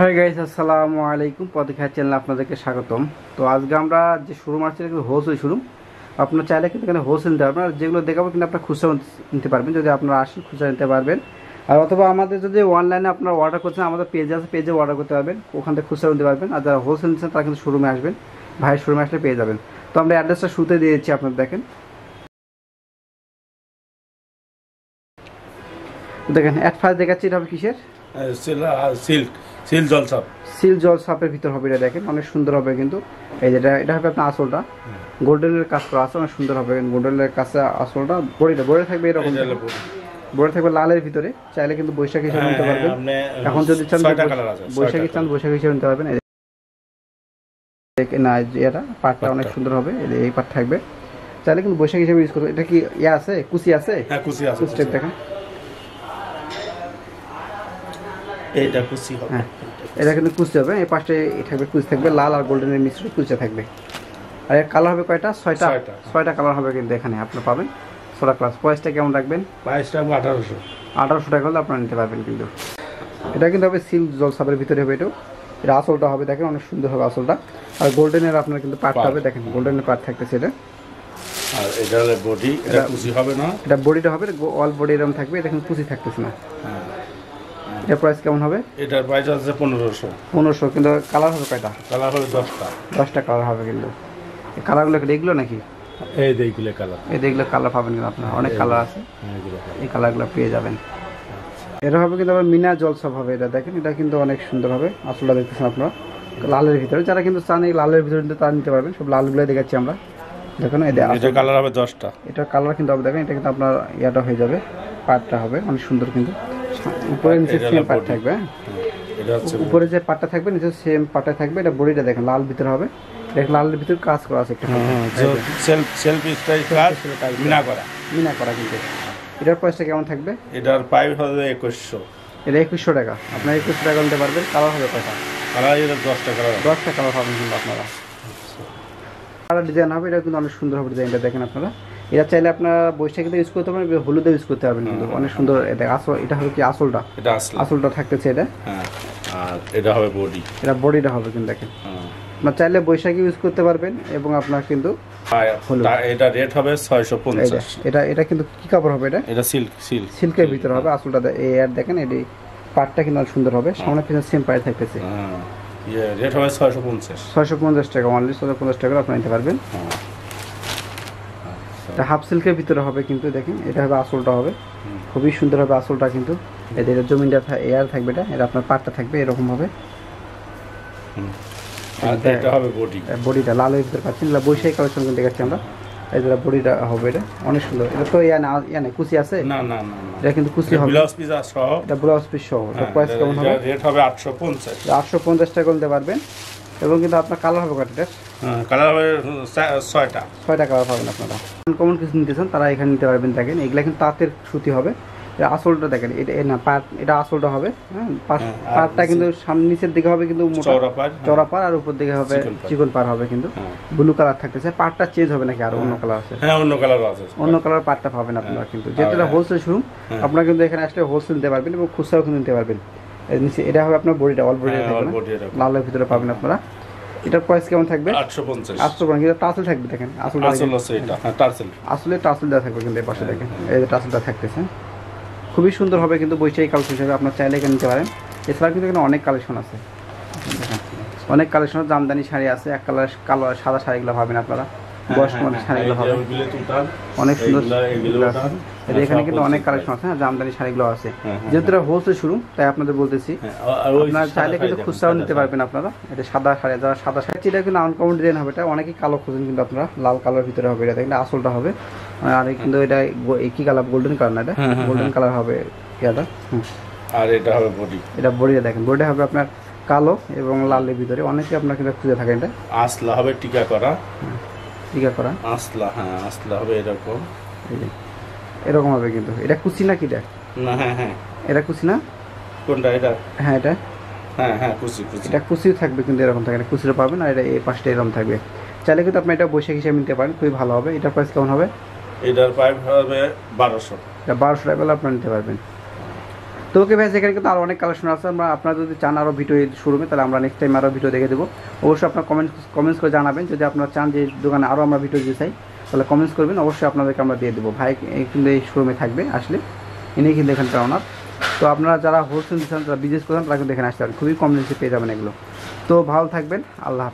Hi guys আসসালামু আলাইকুম। পদক্ষেপ চ্যানেলে আপনাদেরকে স্বাগতম। তো আজকে আমরা যে শোরুম আছে কিন্তু হোলসেল শোরুম আপনার চাইলে কিন্তু এখানে হোলসেল নিতে পারবেন। আর যেগুলো দেখাবো কিন্তু আপনার খুচরা নিতে পারবেন। যদি আপনারা আসেন, খুচরা নিতে পারবেন। আর অথবা আমাদের যদি অনলাইনে আপনারা অর্ডার করছেন, আমাদের পেজ আছে পেজে অর্ডার করতে পারবেন। ওখান থেকে খুচরা নিতে পারবেন। আর যারা হোলসেল নিচ্ছেন, তারা কিন্তু শোরুমে আসবেন। ভাইয়ের শোরুমে আসলে পেয়ে যাবেন। তো আমরা অ্যাড্রেসটা শুতে দিয়েছি আপনারা দেখেন। দেখেন অ্যাড ফার্স্ট দেখাচ্ছি এটা হবে কিসের? সিল্ক সিল্ক জলসাপ সিল জল ভিতর হবে এটা দেখেন অনেক সুন্দর হবে কিন্তু। এই যেটা এটা হবে আপনার আসলটা। গোল্ডেনের কাজ করা আছে অনেক সুন্দর হবে। গোল্ডেনের কাছে আসলটা বড়িটা বড়ি থাকবে এরকম। বড়ি। থাকবে লালের ভিতরে। চাইলে কিন্তু বৈশাখ হিসেবে নিতে পারবেন। এখন যদি চান বৈশাখী চান বৈশাখ হিসেবে নিতে পারবেন। না এটা পাটটা অনেক সুন্দর হবে। এই পাট থাকবে। চাইলে কিন্তু বৈশাখ হিসেবে ইউজ করবে এটা কি ইয়ে আছে? কুচি আছে? হ্যাঁ কুচি আছে। দেখেন। এইটা কুচি হবে। হ্যাঁ এটা কিন্তু কুচি হবে। এই পাশে থাকবে কুচি থাকবে। লাল আর গোল্ডেনের মিশ্রিত কুচি থাকবে। আর এর কালার হবে কয়টা? ছয়টা। ছয়টা। কালার হবে কিন্তু এখানে আপনি পাবেন। সোলা ক্লাস প্রাইসটা কেমন রাখবেন? প্রাইসটা আঠারোশো। আঠারোশো টাকা হলে আপনারা নিতে পারবেন কিন্তু। এটা কিন্তু হবে সিল্ক জল সাপের ভিতরে হবে এটাও। এটা আসলটা হবে দেখেন অনেক সুন্দর হবে আসলটা। আর গোল্ডেনের আপনার কিন্তু পার্ট। হবে দেখেন গোল্ডেনের পার্ট থাকতেছে এটা। আর এটা হলো বডি এটা এটা- কুচি হবে না। এটা বডিটা হবে অল বডি এরকম থাকবে এটা কিন্তু কুচি থাকতেছে না। এটার প্রাইস কেমন হবে? এটার প্রাইস আছে পনেরোশো। পনেরোশো কিন্তু কালার হবে কয়টা? কালার হবে দশটা। দশটা কালার হবে কিন্তু। এই কালারগুলো এগুলো নাকি? এই দেখলে কালার এই দেখলে কালার পাবেন কিন্তু আপনার অনেক কালার আছে। এই কালারগুলো পেয়ে যাবেন। এটা হবে কিন্তু আবার মিনা জলসব হবে এটা দেখেন এটা কিন্তু অনেক সুন্দর হবে। আসলটা দেখতেছেন আপনারা। লালের ভিতরে যারা কিন্তু চান এই লালের ভিতরে কিন্তু তারা নিতে পারবেন। সব লালগুলো দেখাচ্ছি আমরা। দেখুন এটা কালার হবে দশটা। এটার কালার কিন্তু হবে দেখেন এটা কিন্তু আপনার ইয়াটা হয়ে যাবে পাটটা হবে অনেক সুন্দর কিন্তু। উপরে নিচে সেম পাট থাকবে হ্যাঁ? উপরে যে পাটটা থাকবে নিচে সেম পাটটা থাকবে এটা বডিটা দেখেন লাল ভিতরে হবে। দেখেন লালের ভিতরে কাজ করা আছে একটা সেলফ সেলফ স্টাইল কাজ মিনা করা। মিনা করা কিন্তু। এটার প্রাইসটা কেমন থাকবে? এটার প্রাইস হবে একুশশো। এটা একুশশো টাকা। আপনার একুশশো টাকা নিতে পারবেন কালার হবে কয়টা? কালার এটা দশটা কালার দশটা কালার পাবেন কিন্তু আপনারা। কালার ডিজাইন হবে এটা কিন্তু অনেক সুন্দর হবে ডিজাইনটা দেখেন আপনারা। এটা চাইলে আপনার বৈশাখীতে ইউজ করতে পারবেন হলুদে ইউজ করতে পারবেন কিন্তু। অনেক সুন্দর এটা আসল এটা হবে কি আসলটা? এটা আসলে। আসলটা থাকতেছে এটা। হ্যাঁ আর এটা হবে বডি। এটা বডিটা হবে কিন্তু দেখেন। হ্যাঁ। আপনার চাইলে বৈশাখী ইউজ করতে পারবেন এবং আপনার কিন্তু। এটা রেট হবে ছয়শো এই যে, পঞ্চাশ এটা এটা কিন্তু কি কাপড় হবে এটা? এটা সিল্ক সিল্ক সিল্কের ভিতরে হবে আসলটা। এই আর দেখেন এটি পাটটা কিন্তু অনেক সুন্দর হবে। সামনে পিছনে সেম পায়ে থাকতেছে। হ্যাঁ। ইয়ে রেট হবে ছয়শো পঞ্চাশ। ছয়শো পঞ্চাশ টাকা অনলি ছয়শো পঞ্চাশ টাকা আপনি নিতে পারবেন। হ্যাঁ। এটা হাফ সিল্কের ভিতরে হবে কিন্তু দেখেন এটা হবে আসলটা হবে। খুবই সুন্দর হবে আসলটা কিন্তু। এদের এটা জমিনটা এয়ার থাকবে এটা এটা আপনার পাটটা থাকবে এরকম হবে। বডিটা লালের ভিতরে পাচ্ছেন। বৈশাখী কালেকশন কিন্তু দেখাচ্ছি আমরা। এই যেটা বডিটা হবে এটা অনেক সুন্দর। এটা তো ইয়া না ইয়া নেই কুচি আছে? না না না না। এটা কিন্তু কুচি হবে। ব্লাউজ পিস সহ এটা ব্লাউজ পিস সহ। এটা প্রাইস কেমন হবে? রেট হবে আটশো পঞ্চাশ। আটশো পঞ্চাশ টাকা নিতে পারবেন। এবং কিন্তু আপনার কালার হবে কয়টা হ্যাঁ কালার হবে ছয়- ছয়টা। ছয়টা কালার পাবেন আপনারা। কমন কিছু নিতে চান তারা এখানে নিতে পারবেন দেখেন। এগুলা কিন্তু তাঁতের সুতি হবে। এটা আসলটা দেখেন এটা না পাট এটা আসলটা হবে হ্যাঁ হ্যাঁ, পাটটা কিন্তু সামনে নিচের দিকে হবে কিন্তু মোটা। চওড়া পার চড়া পার আর উপর দিকে হবে চিকন। পার হবে কিন্তু। হ্যাঁ। ব্লু কালার থাকতেছে পাটটা চেঞ্জ হবে নাকি? আর অন্য কালার আছে? হ্যাঁ অন্য কালার আছে। অন্য কালার পাটটা পাবেন আপনারা কিন্তু। যেটা হ্যাঁ। হোলসেল শোরুম হ্যাঁ। আপনারা কিন্তু এখানে আসলে হোলসেল নিতে পারবেন এবং খুচরাও কিন্তু নিতে পারবেন। নিচে এটা হবে আপনার বডিটা অল বডিটা হ্যাঁ, থাকবে। লালের ভিতরে পাবেন আপনারা। এটার প্রাইস কেমন থাকবে? আটশো পঞ্চাশ। আসল পাবেন কিন্তু টাসেল থাকবে দেখেন আসল আসল আছে এটা। হ্যাঁ টার্সেল আসলে টাসেল দেওয়া থাকবে কিন্তু এই পাশে দেখেন এই যে টাসেলটা থাকতেছে। খুবই সুন্দর হবে কিন্তু বৈশাখী কালেকশন হিসেবে আপনার চাইলে এখানে নিতে পারেন। এছাড়া কিন্তু এখানে অনেক কালেকশন আছে। অনেক কালেকশন জামদানি শাড়ি আছে এক কালার কালো সাদা শাড়িগুলো পাবেন আপনারা। বয়স্ক মানুষ শাড়িগুলো পাবেন অনেক সুন্দর। এখানে কিন্তু অনেক কালেকশন আছে হ্যাঁ জামদানি শাড়িগুলো আছে। হ্যাঁ, হ্যাঁ, যেহেতু এটা হোলসেল শুরু তাই আপনাদের বলতেছি। আপনারা চাইলে কিন্তু খুচরাও নিতে পারবেন আপনারা। এটা সাদা শাড়ি যারা সাদা শাড়ি এটা কিন্তু আনকমন ডিজাইন হবে এটা অনেকেই কালো খুঁজেন কিন্তু আপনারা। লাল কালার ভিতরে হবে এটা আসলটা হবে। আর কিন্তু এটা কি কালার? গোল্ডেন কালার না এটা? হ্যাঁ, হ্যাঁ, গোল্ডেন কালার হবে ইয়াটা। আর এটা হবে বডি। এটা বডিটা দেখেন বডিটা হবে আপনার কালো এবং লালের ভিতরে। অনেকে আপনার কিন্তু খুঁজে থাকেন এটা। আসলা হবে টিকা করা। টিকা করা। আসলা হ্যাঁ আসলা হবে এরকম। এরকম হবে কিন্তু। এটা কুচি না কি এটা? না হ্যাঁ হ্যাঁ। এটা কুচি না? কোনটা এটা? হ্যাঁ এটা। হ্যাঁ হ্যাঁ কুচি কুচি। এটা কুচিও থাকবে কিন্তু এরকম থাকে কুচিটা পাবেন আর এটা এই পাশটা এরকম থাকবে। চাইলে কিন্তু আপনি এটা বৈশাখ হিসেবে নিতে পারেন। খুবই ভালো হবে। এটার প্রাইস কেমন হবে? এটার পাইপ হবে বারোশো। এটা বারোশো টাকা হলে নিতে পারবেন। তো ওকে ভাই এখানে কিন্তু আরও অনেক কালেকশন আছে, আমরা আপনারা যদি চান আরও ভিডিও শোরুমে তাহলে আমরা নেক্সট টাইম আরও ভিডিও দেখে দেবো। অবশ্যই আপনার কমেন্টস কমেন্টস করে জানাবেন, যদি আপনারা চান যে দোকানে আরও আমরা ভিডিও দিতে চাই, তাহলে কমেন্টস করবেন, অবশ্যই আপনাদেরকে আমরা দিয়ে দেবো। ভাই কিন্তু এই শোরুমে থাকবে আসলে, ইনি কিন্তু এখানকার ওনার তো আপনারা যারা হোলসেল দিচ্ছেন যারা বিজনেস করছেন তারা কিন্তু এখানে আসতে পারেন। খুবই কম পেয়ে যাবেন এগুলো। তো ভালো থাকবেন, আল্লাহ